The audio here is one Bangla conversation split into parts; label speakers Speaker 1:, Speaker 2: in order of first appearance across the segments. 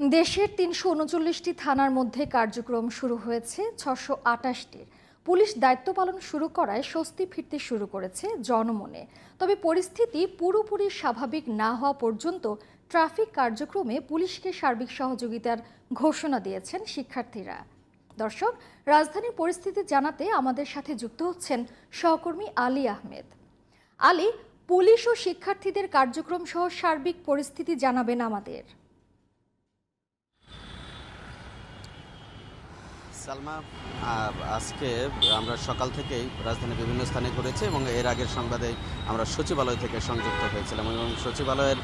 Speaker 1: দেশের তিনশো উনচল্লিশটি থানার মধ্যে কার্যক্রম শুরু হয়েছে, ছশো আটাশটির। পুলিশ দায়িত্ব পালন শুরু করায় স্বস্তি ফিরতে শুরু করেছে জনমনে। তবে পরিস্থিতি পুরোপুরি স্বাভাবিক না হওয়া পর্যন্ত ট্রাফিক কার্যক্রমে পুলিশকে সার্বিক সহযোগিতার ঘোষণা দিয়েছেন শিক্ষার্থীরা। দর্শক, রাজধানীর পরিস্থিতি জানাতে আমাদের সাথে যুক্ত হচ্ছেন সহকর্মী আলী আহমেদ। আলী, পুলিশ ও শিক্ষার্থীদের কার্যক্রম সহ সার্বিক পরিস্থিতি জানাবেন আমাদের।
Speaker 2: সালমা আজকে আমরা সকাল থেকেই রাজধানীর বিভিন্ন স্থানে ঘুরেছি এবং এর আগের সংবাদে আমরা সচিবালয় থেকে সংযুক্ত হয়েছিলাম এবং সচিবালয়ের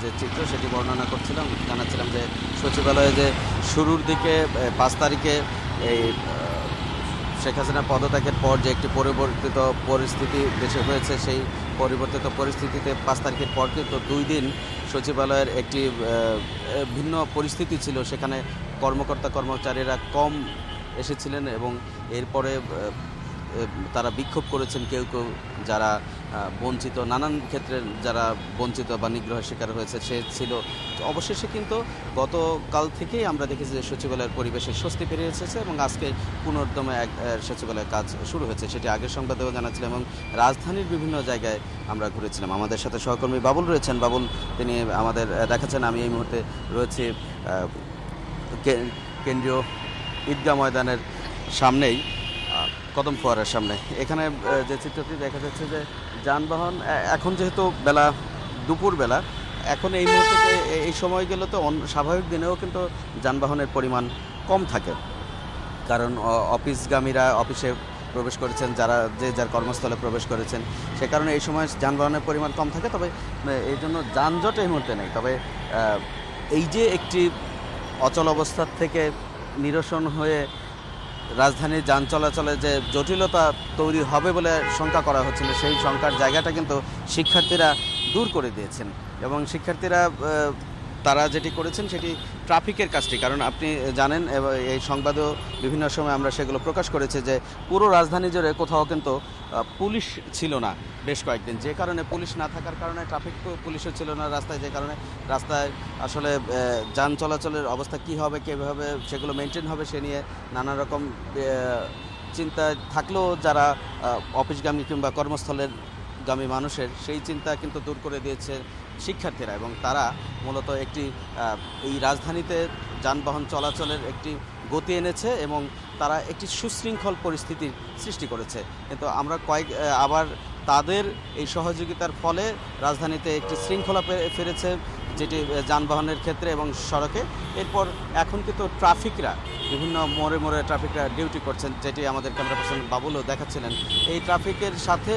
Speaker 2: যে চিত্র সেটি বর্ণনা করছিলাম, জানাচ্ছিলাম যে সচিবালয়ে যে শুরুর দিকে পাঁচ তারিখে এই শেখ হাসিনা পদত্যাগের পর যে একটি পরিবর্তিত পরিস্থিতি দেশে হয়েছে, সেই পরিবর্তিত পরিস্থিতিতে পাঁচ তারিখের পর কিন্তু দুই দিন সচিবালয়ের একটি ভিন্ন পরিস্থিতি ছিল। সেখানে কর্মকর্তা কর্মচারীরা কম এসেছিলেন এবং এরপরে তারা বিক্ষোভ করেছেন কেউ কেউ যারা বঞ্চিত, নানান ক্ষেত্রে যারা বঞ্চিত বা নিগ্রহের শিকার হয়েছে, সে ছিল। অবশেষে কিন্তু গতকাল থেকেই আমরা দেখেছি যে সচিবালয়ের পরিবেশে স্বস্তি ফিরে এসেছে এবং আজকে পুনর্দমে এক সচিবালয়ের কাজ শুরু হয়েছে। সেটি আগের সংবাদেও জানাচ্ছিলাম এবং রাজধানীর বিভিন্ন জায়গায় আমরা ঘুরেছিলাম। আমাদের সাথে সহকর্মী বাবুল রয়েছেন। বাবুল, তিনি আমাদের দেখাচ্ছেন। আমি এই মুহূর্তে রয়েছি কেন্দ্রীয় ঈদগাহ ময়দানের সামনেই কদম ফোয়ারের সামনে। এখানে যে চিত্রটি দেখা যাচ্ছে যে যানবাহন এখন যেহেতু বেলা দুপুর বেলা, এখন এই মুহূর্তে এই সময়গুলো তো অন- স্বাভাবিক দিনেও কিন্তু যানবাহনের পরিমাণ কম থাকে। কারণ অফিসগামীরা অফিসে প্রবেশ করেছেন, যারা, যে যার কর্মস্থলে প্রবেশ করেছেন, সে কারণে এই সময় যানবাহনের পরিমাণ কম থাকে। তবে এই জন্য যানজট এই মুহূর্তে নেই। তবে এই যে একটি অচল অবস্থার থেকে নিরসন হয়ে রাজধানীর যান চলাচলে যে জটিলতা তৈরি হবে বলে শঙ্কা করা হচ্ছিল, সেই শঙ্কার জায়গাটা কিন্তু শিক্ষার্থীরা দূর করে দিয়েছেন। এবং শিক্ষার্থীরা তারা যেটি করেছেন সেটি ট্রাফিকের কাজটি। কারণ আপনি জানেন এই সংবাদেও বিভিন্ন সময় আমরা সেগুলো প্রকাশ করেছি যে পুরো রাজধানী জুড়ে কোথাও কিন্তু পুলিশ ছিল না বেশ কয়েকদিন। যে কারণে পুলিশ না থাকার কারণে ট্রাফিক পুলিশও ছিল না রাস্তায়। যে কারণে রাস্তায় আসলে যান চলাচলের অবস্থা কী হবে কীভাবে সেগুলো মেনটেন হবে সে নিয়ে নানা রকম আহ, চিন্তা থাকলেও যারা অফিসগামী কিংবা কর্মস্থলের গামী মানুষের সেই চিন্তা কিন্তু দূর করে দিয়েছে শিক্ষার্থীরা এবং তারা মূলত একটি এই রাজধানীতে যানবাহন চলাচলের একটি গতি এনেছে এবং তারা একটি সুশৃঙ্খল পরিস্থিতির সৃষ্টি করেছে। কিন্তু আমরা কয়েক আবার তাদের এই সহযোগিতার ফলে রাজধানীতে একটি শৃঙ্খলা ফিরেছে। যেটি যানবাহনের ক্ষেত্রে এবং সড়কে। এরপর এখন কিন্তু ট্রাফিকরা, বিভিন্ন মোড়ে মোড়ে ট্রাফিকরা ডিউটি করছেন, যেটি আমাদের ক্যামেরা পার্সন বাবুলও দেখাচ্ছিলেন। এই ট্রাফিকের সাথে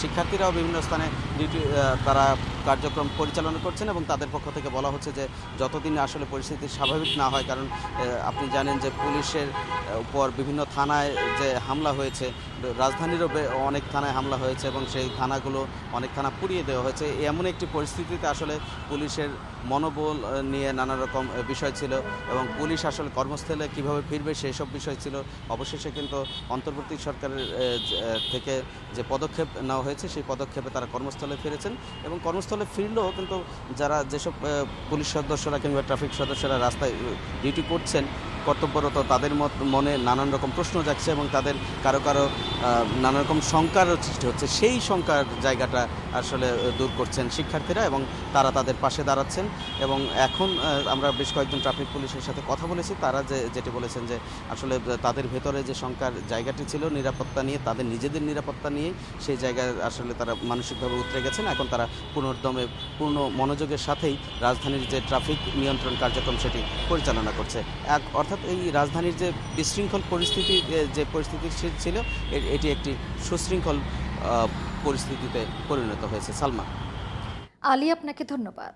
Speaker 2: শিক্ষার্থীরাও বিভিন্ন স্থানে ডিউটি তারা কার্যক্রম পরিচালনা করছেন এবং তাদের পক্ষ থেকে বলা হচ্ছে যে, যতদিন আসলে পরিস্থিতি স্বাভাবিক না হয়, কারণ আপনি জানেন যে পুলিশের উপর বিভিন্ন থানায় যে হামলা হয়েছে, রাজধানীরও অনেক থানায় হামলা হয়েছে এবং সেই থানাগুলো অনেক থানা পুড়িয়ে দেওয়া হয়েছে। এমন একটি পরিস্থিতিতে আসলে পুলিশের মনোবল নিয়ে নানা রকম বিষয় ছিল এবং পুলিশ আসলে কর্মস্থলে কীভাবে ফিরবে সেই সব বিষয় ছিল। অবশেষে কিন্তু অন্তর্বর্তী সরকারের থেকে যে পদক্ষেপ নেওয়া হয়েছে, সেই পদক্ষেপে তারা কর্মস্থলে ফিরেছেন এবং কর্মস্থলে ফিরলেও কিন্তু যারা যেসব পুলিশ সদস্যরা কিংবা ট্রাফিক সদস্যরা রাস্তায় ডিউটি করছেন কর্তব্যরত, তাদের মনে নানান রকম প্রশ্ন যাচ্ছে এবং তাদের কারও কারও নানা রকম শঙ্কারও সৃষ্টি হচ্ছে। সেই শঙ্কার জায়গাটা আসলে দূর করছেন শিক্ষার্থীরা এবং তারা তাদের পাশে দাঁড়াচ্ছেন এবং এখন আমরা বেশ কয়েকজন ট্রাফিক পুলিশের সাথে কথা বলেছি। তারা যে, যেটি বলেছেন যে, আসলে তাদের ভেতরে যে শঙ্কার জায়গাটি ছিল, নিরাপত্তা নিয়ে, তাদের নিজেদের নিরাপত্তা নিয়েই সেই জায়গায় আসলে তারা মানসিকভাবে উতরে গেছেন। এখন তারা পুনর্দমে, পূর্ণ মনোযোগের সাথেই রাজধানীর যে ট্রাফিক নিয়ন্ত্রণ কার্যক্রম, সেটি পরিচালনা করছে। এক অর্থাৎ এই রাজধানীর যে বিশৃঙ্খল পরিস্থিতি যে পরিস্থিতি ছিল এটি একটি সুশৃঙ্খল পরিস্থিতিতে পরিণত হয়েছে। সালমা।
Speaker 1: আলী, আপনাকে ধন্যবাদ।